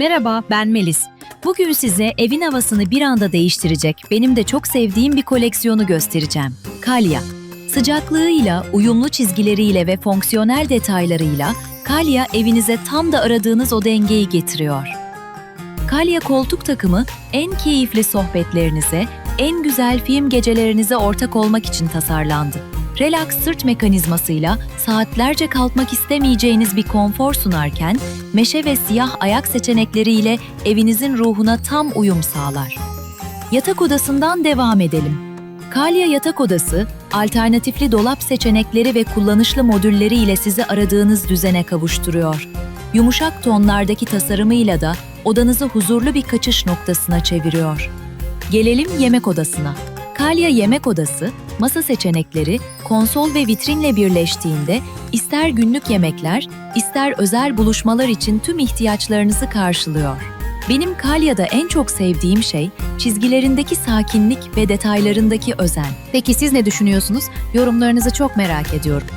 Merhaba, ben Melis. Bugün size evin havasını bir anda değiştirecek, benim de çok sevdiğim bir koleksiyonu göstereceğim. Kalya. Sıcaklığıyla, uyumlu çizgileriyle ve fonksiyonel detaylarıyla Kalya evinize tam da aradığınız o dengeyi getiriyor. Kalya koltuk takımı en keyifli sohbetlerinize, en güzel film gecelerinize ortak olmak için tasarlandı. Relax sırt mekanizmasıyla saatlerce kalkmak istemeyeceğiniz bir konfor sunarken, meşe ve siyah ayak seçenekleriyle evinizin ruhuna tam uyum sağlar. Yatak odasından devam edelim. Kalya yatak odası, alternatifli dolap seçenekleri ve kullanışlı modülleri ile sizi aradığınız düzene kavuşturuyor. Yumuşak tonlardaki tasarımıyla da odanızı huzurlu bir kaçış noktasına çeviriyor. Gelelim yemek odasına. Kalya yemek odası, masa seçenekleri, konsol ve vitrinle birleştiğinde ister günlük yemekler, ister özel buluşmalar için tüm ihtiyaçlarınızı karşılıyor. Benim Kalya'da en çok sevdiğim şey çizgilerindeki sakinlik ve detaylarındaki özen. Peki siz ne düşünüyorsunuz? Yorumlarınızı çok merak ediyorum.